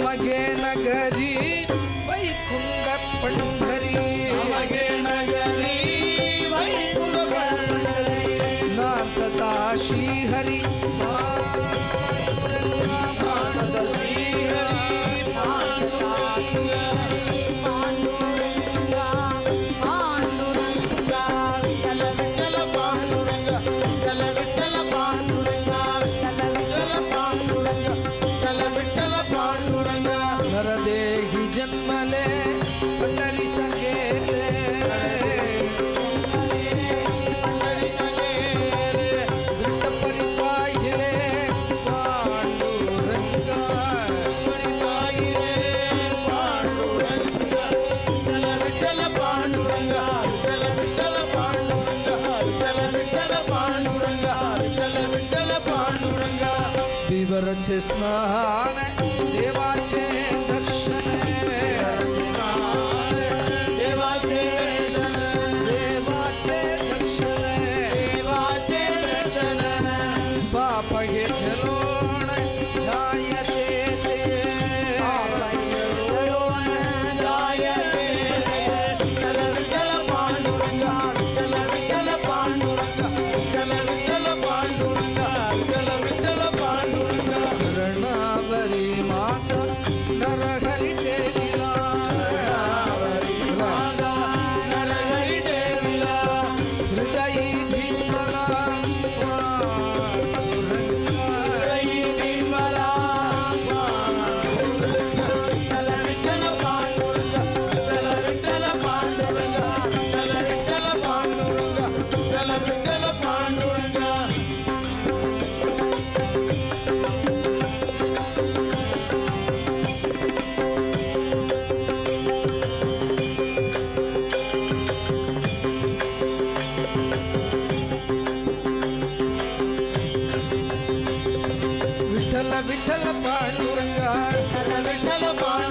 ನಮಗೆ ನಗರಿ ವೈಕುಂಠ ಪಂಡರಿ ನಮಗೆ ನಗರಿ ವೈಕುಂಠ ಪಂಡರಿ ನಾಥತಾ ಶ್ರೀಹರಿ ಮಾನದ ಶ್ರೀಹರಿ बिवरच स्नान देवाचे दर्शन। Papa get. விட்டல பாண்டுரங்கா விட்டல பாண்டு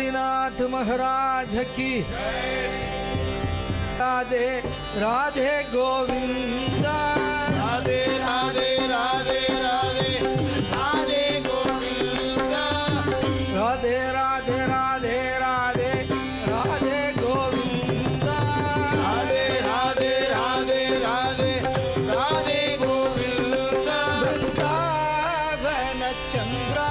पंडरीनाथ महाराज की। राधे राधे गोविंदा। राधे राधे राधे राधे राधे गोविंदा। राधे राधे राधे राधे राधे गोविंदा। राधे राधे राधे राधे राधे गोविंदा। वृंदावन चंद्र।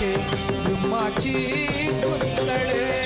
வாழ்க்கை உம்மாச்சி குந்தளே